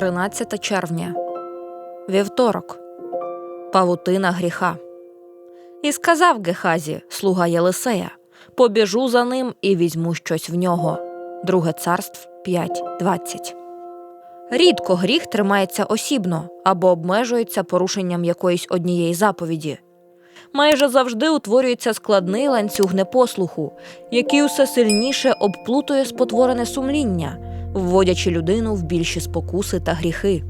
13 червня. Вівторок. Павутина гріха. І сказав Гехазі, слуга Єлисея: Побіжу за ним і візьму щось в нього. Друге царств 5.20. Рідко гріх тримається осібно або обмежується порушенням якоїсь однієї заповіді. Майже завжди утворюється складний ланцюг непослуху, який усе сильніше обплутує спотворене сумління, вводячи людину в більші спокуси та гріхи.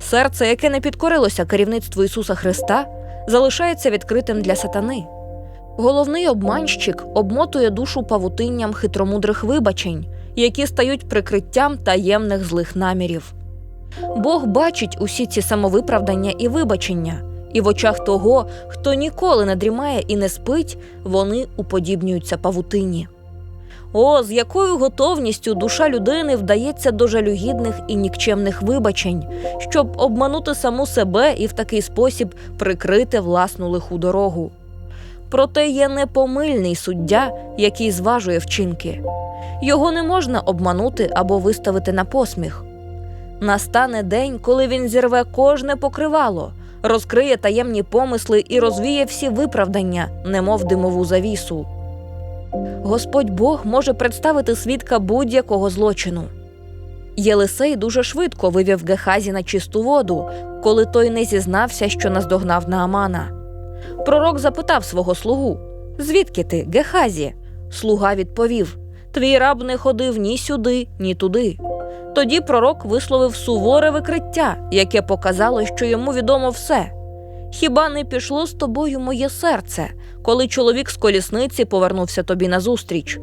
Серце, яке не підкорилося керівництву Ісуса Христа, залишається відкритим для сатани. Головний обманщик обмотує душу павутинням хитромудрих вибачень, які стають прикриттям таємних злих намірів. Бог бачить усі ці самовиправдання і вибачення, і в очах того, хто ніколи не дрімає і не спить, вони уподібнюються павутині. О, з якою готовністю душа людини вдається до жалюгідних і нікчемних вибачень, щоб обманути саму себе і в такий спосіб прикрити власну лиху дорогу. Проте є непомильний суддя, який зважує вчинки. Його не можна обманути або виставити на посміх. Настане день, коли він зірве кожне покривало, розкриє таємні помисли і розвіє всі виправдання, немов димову завісу. Господь Бог може представити свідка будь-якого злочину. Єлисей дуже швидко вивів Гехазі на чисту воду, коли той не зізнався, що наздогнав Наамана. Пророк запитав свого слугу: Звідки ти, Гехазі? Слуга відповів: Твій раб не ходив ні сюди, ні туди. Тоді пророк висловив суворе викриття, яке показало, що йому відомо все. Хіба не пішло з тобою моє серце, коли чоловік з колісниці повернувся тобі назустріч?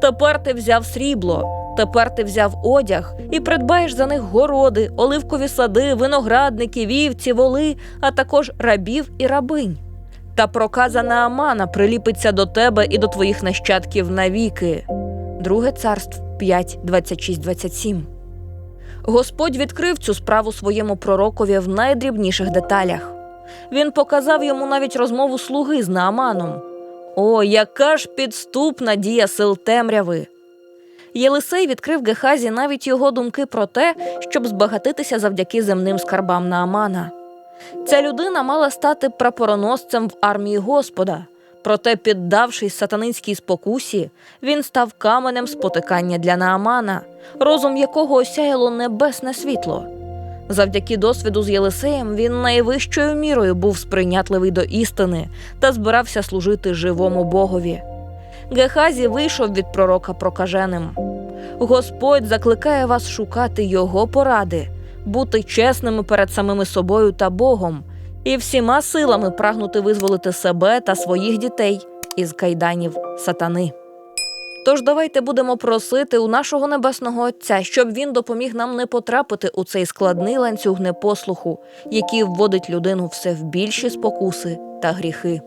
Тепер ти взяв срібло, тепер ти взяв одяг і придбаєш за них городи, оливкові сади, виноградники, вівці, воли, а також рабів і рабинь. Та проказа Наамана приліпиться до тебе і до твоїх нащадків навіки. Друге царств 5, 26, 27. Господь відкрив цю справу своєму пророкові в найдрібніших деталях. Він показав йому навіть розмову слуги з Нааманом. О, яка ж підступна дія сил темряви! Єлисей відкрив Гехазі навіть його думки про те, щоб збагатитися завдяки земним скарбам Наамана. Ця людина мала стати прапороносцем в армії Господа, проте, піддавшись сатанинській спокусі, він став каменем спотикання для Наамана, розум якого осяяло небесне світло. Завдяки досвіду з Єлисеєм він найвищою мірою був сприйнятливий до істини та збирався служити живому Богові. Гехазі вийшов від пророка прокаженим. Господь закликає вас шукати його поради, бути чесними перед самими собою та Богом і всіма силами прагнути визволити себе та своїх дітей із кайданів сатани. Тож давайте будемо просити у нашого небесного Отця, щоб він допоміг нам не потрапити у цей складний ланцюг непослуху, який вводить людину все в більші спокуси та гріхи.